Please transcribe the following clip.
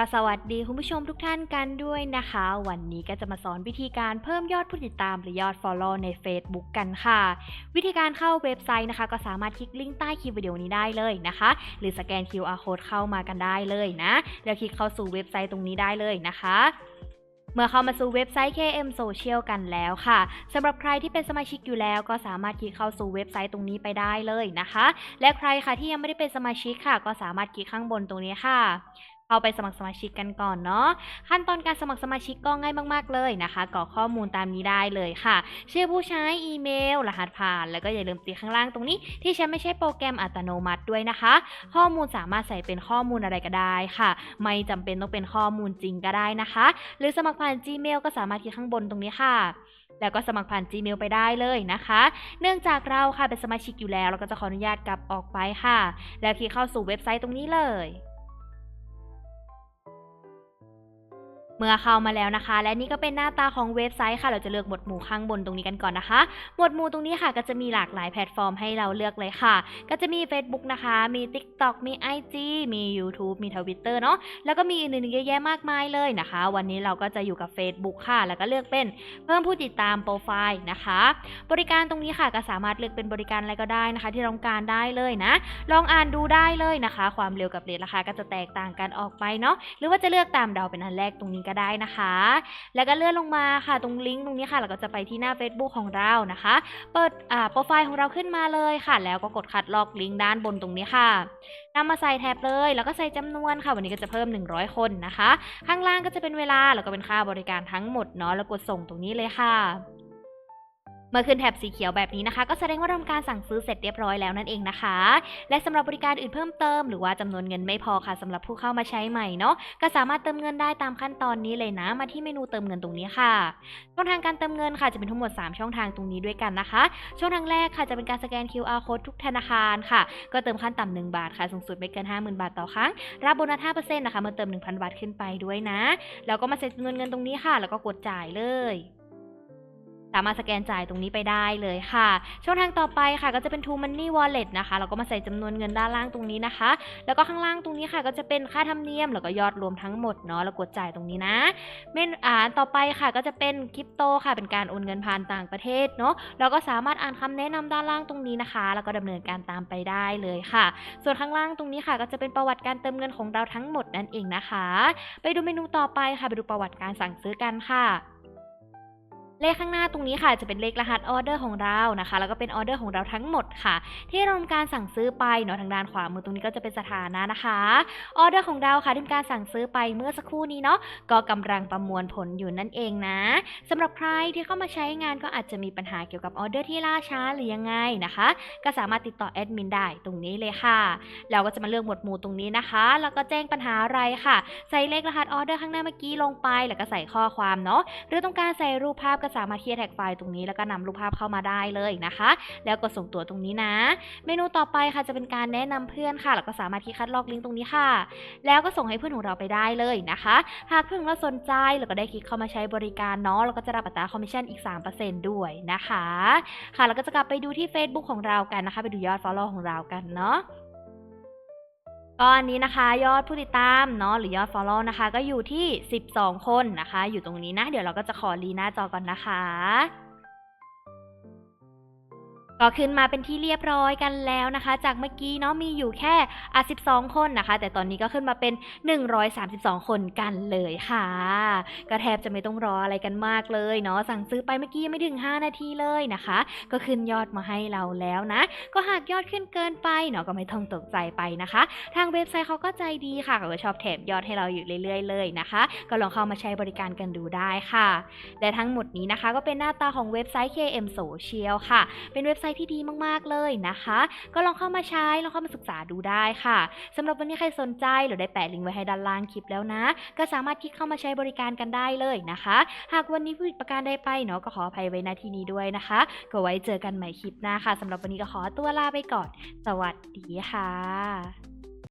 ก็สวัสดีคุณผู้ชมทุกท่านกันด้วยนะคะ วันนี้ก็จะมาสอนวิธีการเพิ่มยอดผู้ติดตามหรือยอด Follow ใน Facebook กันค่ะ วิธีการเข้าเว็บไซต์นะคะ ก็สามารถคลิกลิงก์ใต้คลิปวิดีโอนี้ได้เลยนะคะ หรือสแกน QR code เข้ามากันได้เลยนะ แล้วคลิกเข้าสู่เว็บไซต์ตรงนี้ได้เลยนะคะเมื่อเข้ามาสู่เว็บไซต์ KM Social กันแล้วค่ะสำหรับใครที่เป็นสมาชิกอยู่แล้วก็สามารถคลิกเข้าสู่เว็บไซต์ตรงนี้ไปได้เลยนะคะ และใครค่ะที่ยังไม่ได้เป็นสมาชิกค่ะ ก็สามารถคลิกข้างบนตรงนี้ค่ะ เข้าไปสมัครสมาชิกกันก่อนเนาะขั้นตอนการสมัครสมาชิกก็ง่ายมาก ๆ เลยนะคะกรอกข้อมูลตามนี้ได้เลยค่ะ ชื่อผู้ใช้อีเมล รหัสผ่าน แล้วก็อย่าลืมติดข้างล่างตรงนี้ ที่ฉันไม่ใช่โปรแกรมอัตโนมัติด้วยนะคะ ข้อมูลสามารถใส่เป็นข้อมูลอะไรก็ได้ค่ะ ไม่จำเป็นต้องเป็นข้อมูลจริงก็ได้นะคะ หรือสมัครผ่าน Gmail ก็สามารถคลิกข้างบนตรงนี้ค่ะแล้วก็สมัครผ่าน Gmail ไปได้เลยนะคะ เนื่องจากเราค่ะเป็นสมาชิกอยู่แล้ว เราก็จะขออนุญาตกลับออกไปค่ะ แล้วคลิกเข้าสู่เว็บไซต์ตรงนี้เลย เมื่อเข้ามาแล้วนะคะ และนี่ก็เป็นหน้าตาของเว็บไซต์ค่ะ เราจะเลือกหมวดหมู่ข้างบนตรงนี้กันก่อนนะคะ หมวดหมู่ตรงนี้ค่ะก็จะมีหลากหลายแพลตฟอร์มให้เราเลือกเลยค่ะ ก็จะมี Facebook นะคะ มี TikTok มี IG มี YouTube มี Twitter เนาะแล้วก็มีอื่นๆเยอะแยะมากมายเลยนะคะ วันนี้เราก็จะอยู่กับ Facebook ค่ะ แล้วก็เลือกเป็นเพิ่มผู้ติดตามโปรไฟล์นะคะ บริการตรงนี้ค่ะก็สามารถเลือกเป็นบริการอะไรก็ได้นะคะ ที่เราต้องการได้เลยนะ ลองอ่านดูได้เลยนะคะ ความเร็วกับเรทราคาก็จะแตกต่างกันออกไปเนาะหรือว่าจะเลือกตามเดาเป็นอันแรกตรงนี้ก็ได้นะคะ แล้วก็เลื่อนลงมาค่ะตรงลิงก์ตรงนี้ค่ะเราก็จะไปที่หน้า Facebook ของเรานะคะ เปิดอ่าโปรไฟล์ของเราขึ้นมาเลยค่ะ แล้วก็กดคัดลอกลิงก์ด้านบนตรงนี้ค่ะนำมาใส่แท็บเลย แล้วก็ใส่จำนวนค่ะ วันนี้ก็จะเพิ่ม 100 คนนะคะ ข้างล่างก็จะเป็นเวลาแล้วก็เป็นค่าบริการทั้งหมดเนาะแล้วกดส่งตรงนี้เลยค่ะ เมื่อขึ้นแถบสีเขียวแบบนี้นะคะ ก็แสดงว่าทำการสั่งซื้อเสร็จเรียบร้อยแล้วนั่นเองนะคะ และสำหรับบริการอื่นเพิ่มเติม หรือว่าจำนวนเงินไม่พอค่ะสำหรับผู้เข้ามาใช้ใหม่เนาะก็สามารถเติมเงินได้ตามขั้นตอนนี้เลยนะ มาที่เมนูเติมเงินตรงนี้ค่ะช่องทางการเติมเงินค่ะจะเป็นทั้งหมด 3 ช่องทางตรงนี้ด้วยกันนะคะ ช่องทางแรกค่ะจะเป็นการสแกน QR code ทุกธนาคารค่ะ ก็เติมขั้นต่ำ1บาทค่ะสูงสุดไม่เกิน 50,000 บาทต่อครั้ง รับโบนัส5%นะคะเมื่อเติม 1,000 บาทขึ้นไปด้วยนะ แล้วก็มาเซ็นจำนวนเงินตรงนี้ค่ะ แล้วก็กดจ่ายเลย สามารถสแกนจ่ายตรงนี้ไปได้เลยค่ะ ช่องทางต่อไปค่ะก็จะเป็น True Money Wallet นะคะ เราก็มาใส่จำนวนเงินด้านล่างตรงนี้นะคะ แล้วก็ข้างล่างตรงนี้ค่ะก็จะเป็นค่าธรรมเนียม แล้วก็ยอดรวมทั้งหมดเนาะ แล้วกดจ่ายตรงนี้นะ เมนอ่านต่อไปค่ะก็จะเป็นคริปโตค่ะ เป็นการโอนเงินผ่านต่างประเทศเนาะ เราก็สามารถอ่านคำแนะนำด้านล่างตรงนี้นะคะ แล้วก็ดำเนินการตามไปได้เลยค่ะ ส่วนข้างล่างตรงนี้ค่ะ ก็จะเป็นประวัติการเติมเงินของเราทั้งหมดนั่นเองนะคะ ไปดูเมนูต่อไปค่ะ ไปดูประวัติการสั่งซื้อกันค่ะ เลขข้างหน้าตรงนี้ค่ะจะเป็นเลขรหัสออเดอร์ของเรานะคะ แล้วก็เป็นออเดอร์ของเราทั้งหมดค่ะ ที่เราทำการสั่งซื้อไปเนาะทางด้านขวามือตรงนี้ก็จะเป็นสถานะนะคะออเดอร์ของเราค่ะที่การสั่งซื้อไปเมื่อสักครู่นี้เนาะก็กำลังประมวลผลอยู่นั่นเองนะสำหรับใครที่เข้ามาใช้งานก็อาจจะมีปัญหาเกี่ยวกับออเดอร์ที่ล่าช้าหรือยังไงนะคะ ก็สามารถติดต่อแอดมินได้ตรงนี้เลยค่ะเราก็จะมาเลือกหมวดหมู่ตรงนี้นะคะ แล้วก็แจ้งปัญหาอะไรค่ะ ใส่เลขรหัสออเดอร์ข้างหน้าเมื่อกี้ลงไป แล้วก็ใส่ข้อความเนาะหรือต้องการใส่รูปภาพก็สามารถเคลียร์แท็กไฟล์ตรงนี้แล้วก็นำรูปภาพเข้ามาได้เลยนะคะ แล้วกดส่งตัวตรงนี้นะ เมนูต่อไปค่ะจะเป็นการแนะนำเพื่อนค่ะ แล้วก็สามารถที่คัดลอกลิงก์ตรงนี้ค่ะ แล้วก็ส่งให้เพื่อนของเราไปได้เลยนะคะ หากเพื่อนเราสนใจแล้วก็ได้คลิกเข้ามาใช้บริการเนาะเราก็จะรับอัตราคอมมิชชั่นอีก 3%ด้วยนะคะ ค่ะแล้วก็จะกลับไปดูที่ Facebook ของเรากันนะคะ ไปดูยอด follow ของเรากันเนาะ ก็อันนี้นะคะ ยอดผู้ติดตามเนาะหรือยอด follow นะคะ ก็อยู่ที่ 12 คนนะคะ อยู่ตรงนี้นะ เดี๋ยวเราก็จะขอรีหน้าจอก่อนนะคะ ก็ขึ้นมาเป็นที่เรียบร้อยกันแล้วนะคะ จากเมื่อกี้เนาะมีอยู่แค่อะ12 คนนะคะ แต่ตอนนี้ก็ขึ้นมาเป็น 132 คนกันเลยค่ะ ก็แทบจะไม่ต้องรออะไรกันมากเลยเนาะสั่งซื้อไปเมื่อกี้ยังไม่ถึง 5 นาทีเลยนะคะ ก็ขึ้นยอดมาให้เราแล้วนะ ก็หากยอดขึ้นเกินไปเนาะก็ไม่ต้องตกใจไปนะคะ ทางเว็บไซต์เขาก็ใจดีค่ะเขาก็ชอบแถมยอดให้เราอยู่เรื่อย ๆ เลยนะคะ ก็ลองเข้ามาใช้บริการกันดูได้ค่ะ และทั้งหมดนี้นะคะ ก็เป็นหน้าตาของเว็บไซต์ KM Social ค่ะ เป็นเว็บไซต์ที่ดีมากๆเลยนะคะ ก็ลองเข้ามาใช้ลองเข้ามาศึกษาดูได้ค่ะสำหรับวันนี้ใครสนใจหรือได้แปะลิงก์ไว้ให้ด้านล่างคลิปแล้วนะ ก็สามารถคลิกเข้ามาใช้บริการกันได้เลยนะคะ หากวันนี้ผู้ผิดประการใดไปเนาะก็ขออภัยไว้ณที่นี้ด้วยนะคะ ก็ไว้เจอกันใหม่คลิปหน้าค่ะสำหรับวันนี้ก็ขอตัวลาไปก่อน สวัสดีค่ะ